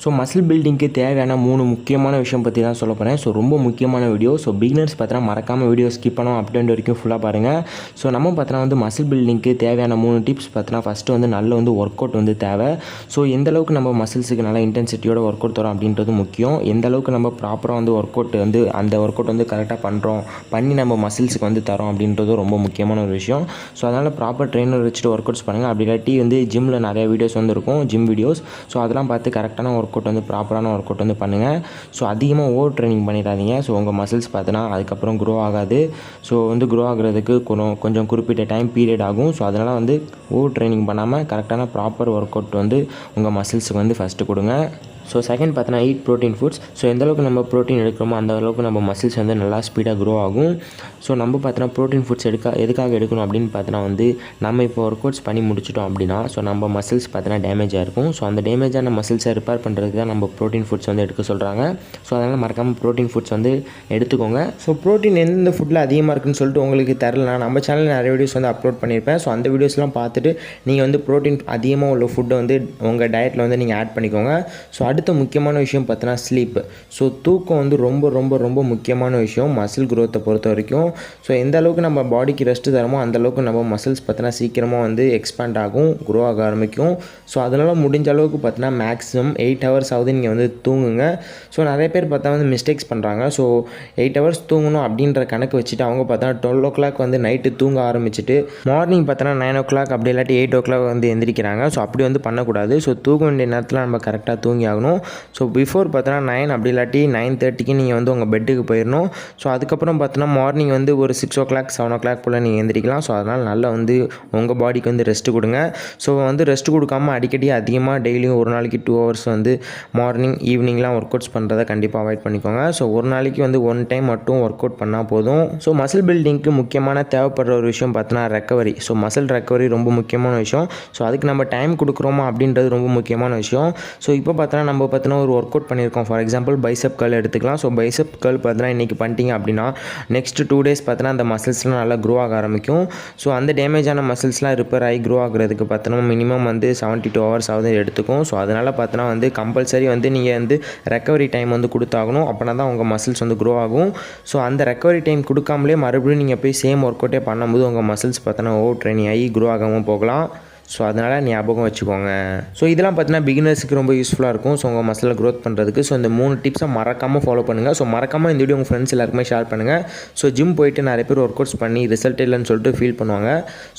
So muscle பில்டிங்க்கு தேவையான மூணு முக்கியமான விஷயம் பற்றி தான் சொல்ல போகிறேன் ஸோ ரொம்ப முக்கியமான வீடியோ ஸோ பிகினர்ஸ் பார்த்தீங்கன்னா மறக்காமல் வீடியோ ஸ்கிப் பண்ணோம் அப்படின்ற வரைக்கும் ஃபுல்லாக பாருங்கள் ஸோ நம்ம பார்த்தோன்னா வந்து மசில் பில்டிங்க்கு தேவையான மூணு டிப்ஸ் பார்த்தோன்னா ஃபஸ்ட்டு வந்து நல்ல வந்து ஒர்க் அவுட் வந்து தேவை. ஸோ எந்த அளவுக்கு நம்ம மசில்ஸுக்கு நல்லா இன்டென்சிட்டியோட ஒர்க் அவுட் தரோம் அப்படின்றது முக்கியம். எந்த அளவுக்கு நம்ம ப்ராப்பராக வந்து ஒர்க் அவுட் வந்து அந்த ஒர்க் அவுட் வந்து கரெக்டாக பண்ணுறோம் பண்ணி நம்ம மசில்ஸுக்கு வந்து தரோம் அப்படின்றது ரொம்ப முக்கியமான ஒரு விஷயம். ஸோ அதனால் ப்ராப்பர் ட்ரெயினர் வச்சுட்டு ஒர்க் அவுட்ஸ் பண்ணுங்கள் அப்படி இல்லாட்டி வந்து ஜிம்மில் நிறைய வீடியோஸ் வந்து இருக்கும் ஜிம் வீடியோஸ் ஸோ அதெல்லாம் பார்த்து கரெக்டான ஒர்க் ஒர்க் அவுட் வந்து ப்ராப்பரான ஒர்க் அவுட் வந்து பண்ணுங்கள் ஸோ அதிகமாக ஓவர் ட்ரைனிங் பண்ணிடாதீங்க. ஸோ உங்கள் மசில்ஸ் பார்த்தீங்கன்னா அதுக்கப்புறம் க்ரோ ஆகாது. ஸோ வந்து க்ரோ ஆகுறதுக்கு கொஞ்சம் கொஞ்சம் குறிப்பிட்ட டைம் பீரியட் ஆகும். ஸோ அதனால் வந்து ஓவர் ட்ரைனிங் பண்ணாமல் கரெக்டான ப்ராப்பர் ஒர்க் அவுட் வந்து உங்கள் மசில்ஸுக்கு வந்து ஃபஸ்ட்டு கொடுங்க. ஸோ செகண்ட் பார்த்தோன்னா ஈட் ப்ரோட்டீன் ஃபுட்ஸ் ஸோ எந்தளவுக்கு நம்ம ப்ரோட்டீன் எடுக்கிறோமோ அந்த அளவுக்கு நம்ம மசில்ஸ் வந்து நல்லா ஸ்பீடாக க்ரோ ஆகும். ஸோ நம்ம பார்த்தோன்னா ப்ரோட்டீன் ஃபுட்ஸ் எடுக்க எதுக்காக எடுக்கணும் அப்படின்னு பார்த்தோன்னா வந்து நம்ம இப்போ ஒர்க் அவுட்ஸ் பண்ணி முடிச்சிட்டோம் அப்படின்னா ஸோ நம்ம மசில்ஸ் பார்த்தோன்னா டேமேஜ் ஆயிருக்கும் ஸோ அந்த டேமேஜான மசில்ஸை ரிப்பேர் பண்ணுறதுக்கு தான் நம்ம ப்ரோட்டீன் ஃபுட்ஸ் வந்து எடுக்க சொல்கிறாங்க ஸோ அதனால் மறக்காமல் ப்ரோட்டீன் ஃபுட்ஸ் வந்து எடுத்துக்கோங்க. ஸோ ப்ரோட்டீன் எந்தெந்த ஃபுட்டில் அதிகமாக இருக்குன்னு சொல்லிட்டு உங்களுக்கு தரல நம்ம சேனலில் நிறைய வீடியோஸ் வந்து அப்லோட் பண்ணியிருப்பேன் ஸோ அந்த வீடியோஸ்லாம் பார்த்துட்டு நீங்கள் வந்து ப்ரோட்டீன் அதிகமாக உள்ள ஃபுட்டை வந்து உங்கள் டயட்டில் வந்து நீங்கள் ஆட் பண்ணிக்கோங்க. ஸோ அடுத்து முக்கியமான விஷயம் பார்த்தோன்னா ஸ்லீப் ஸோ தூக்கம் வந்து ரொம்ப ரொம்ப ரொம்ப முக்கியமான விஷயம். மசில் க்ரோத்தை பொறுத்த வரைக்கும். ஸோ எந்த அளவுக்கு நம்ம பாடிக்கு ரெஸ்ட் தரமோ அந்தளவுக்கு நம்ம மசில்ஸ் பார்த்தோன்னா சீக்கிரமாக வந்து எக்ஸ்பேண்ட் ஆகும் க்ரோ ஆக ஆரம்பிக்கும். ஸோ அதனால் முடிஞ்ச அளவுக்கு பார்த்தோன்னா மேக்ஸிமம் எயிட் ஹவர்ஸ் ஆகுது. நீங்கள் வந்து தூங்குங்க. ஸோ நிறைய பேர் பார்த்தா வந்து மிஸ்டேக்ஸ் பண்ணுறாங்க ஸோ எயிட் ஹவர்ஸ் தூங்கணும் அப்படின்ற கணக்கு வச்சுட்டு அவங்க பார்த்தா டுவெல் ஓ கிளாக் வந்து நைட்டு தூங்க ஆரம்பிச்சுட்டு மார்னிங் பார்த்தோன்னா நைன் ஓ கிளாக் அப்படி இல்லாட்டி எயிட் ஓ கிளாக் வந்து எந்திரிக்கிறாங்க. ஸோ அப்படி வந்து பண்ணக்கூடாது. ஸோ தூங்க வேண்டிய நேரத்தில் நம்ம கரெக்டாக தூங்கி ஆகணும். ஸோ பிஃபோர் பார்த்தோன்னா நைன் அப்படி இல்லாட்டி நைன் தேர்ட்டிக்கு நீங்கள் வந்து உங்கள் பெட்டுக்கு போயிடணும் ஸோ அதுக்கப்புறம் பார்த்தோன்னா மார்னிங் வந்து ஒரு six o'clock seven o'clock போல் நீங்கள் எழுந்திரிக்கலாம் ஸோ அதனால் நல்லா வந்து உங்கள் பாடிக்கு வந்து ரெஸ்ட் கொடுங்க. ஸோ வந்து ரெஸ்ட் கொடுக்காம அடிக்கடி அதிகமாக டெய்லியும் ஒரு நாளைக்கு டூ ஹவர்ஸ் வந்து மார்னிங் ஈவினிங்லாம் ஒர்க் அவுட்ஸ் பண்ணுறதை கண்டிப்பாக அவாய்ட் பண்ணிக்கோங்க. ஸோ ஒரு நாளைக்கு வந்து ஒன் டைம் மட்டும் ஒர்க் அவுட் பண்ணால் போதும். ஸோ மசில் பில்டிங்க்கு முக்கியமான தேவைப்படுற ஒரு விஷயம் பார்த்தோன்னா ரெக்கவரி ஸோ மசில் ரெக்கவரி ரொம்ப முக்கியமான விஷயம். ஸோ அதுக்கு நம்ம டைம் கொடுக்குறோமா அப்படின்றது ரொம்ப முக்கியமான விஷயம். ஸோ இப்போ பார்த்தோன்னா நம்ம பார்த்தோன்னா ஒரு ஒர்க் அவுட் பண்ணியிருக்கோம். ஃபார் எக்ஸாம்பிள் பைசப் கல் எடுத்துக்கலாம். ஸோ பைசப் கல் பார்த்தினா இன்றைக்கி பண்ணிட்டீங்க அப்படின்னா நெக்ஸ்ட் டூ டேஸ் பார்த்தோன்னா அந்த மசில்ஸ்லாம் நல்லா க்ரோ ஆக ஆரம்பிக்கும். ஸோ அந்த டேமேஜான மசில்ஸ்லாம் ரிப்பேர் ஆகி க்ரோ ஆகுறதுக்கு பார்த்தோன்னா மினிமம் வந்து செவன்ட்டி டூ ஹவர்ஸ் ஆகுது எடுத்துக்கும். ஸோ அதனால் பார்த்தோன்னா வந்து கம்பல்சரி வந்து நீங்கள் வந்து ரெக்கவரி டைம் வந்து கொடுத்தாகணும். அப்படின்னா தான் உங்கள் மசில்ஸ் வந்து க்ரோ ஆகும். ஸோ அந்த ரெக்கவரி டைம் கொடுக்காமலே மறுபடியும் நீங்கள் போய் சேம் ஒர்க் அவுட்டே பண்ணும்போது உங்கள் மசில்ஸ் பார்த்தோன்னா ஓவர் ட்ரைனிங் ஆகி க்ரோ ஆகாமல் போகலாம். ஸோ அதனால் ஞாபகம் வச்சுக்கோங்க. ஸோ இதெல்லாம் பார்த்தீங்கன்னா பிகினர்ஸுக்கு ரொம்ப யூஸ்ஃபுல்லாக இருக்கும். ஸோ உங்கள் மசில் க்ரோத் பண்ணுறதுக்கு ஸோ இந்த மூணு டிப்ஸை மறக்காமல் ஃபாலோ பண்ணுங்கள் ஸோ மறக்காமல் இந்த வீடியோ உங்கள் ஃப்ரெண்ட்ஸ் எல்லாருக்குமே ஷேர் பண்ணுங்கள் ஸோ ஜிம் போயிட்டு நிறைய பேர் ஒர்க் அவுட்ஸ் பண்ணி ரிசல்ட் இல்லைன்னு சொல்லிட்டு ஃபீல் பண்ணுவாங்க.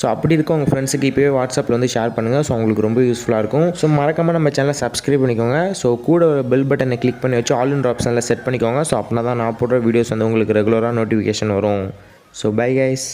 ஸோ அப்படி இருக்க உங்கள் ஃப்ரெண்ட்ஸுக்கு இப்போவே வாட்ஸ்அப்பில் வந்து ஷேர் பண்ணுங்கள் ஸோ உங்களுக்கு ரொம்ப யூஸ்ஃபுல்லாக இருக்கும். ஸோ மறக்காமல் நம்ம சேனலை சப்ஸ்கிரைப் பண்ணிக்கோங்க. ஸோ கூட ஒரு பெல் பட்டனை கிளிக் பண்ணி வச்சு ஆல் இன் ஆப்ஷனில் செட் பண்ணிக்கோங்க. ஸோ அப்படின்னா தான் நான் போடுற வீடியோஸ் வந்து உங்களுக்கு ரெகுலராக நோட்டிஃபிகேஷன் வரும். So bye guys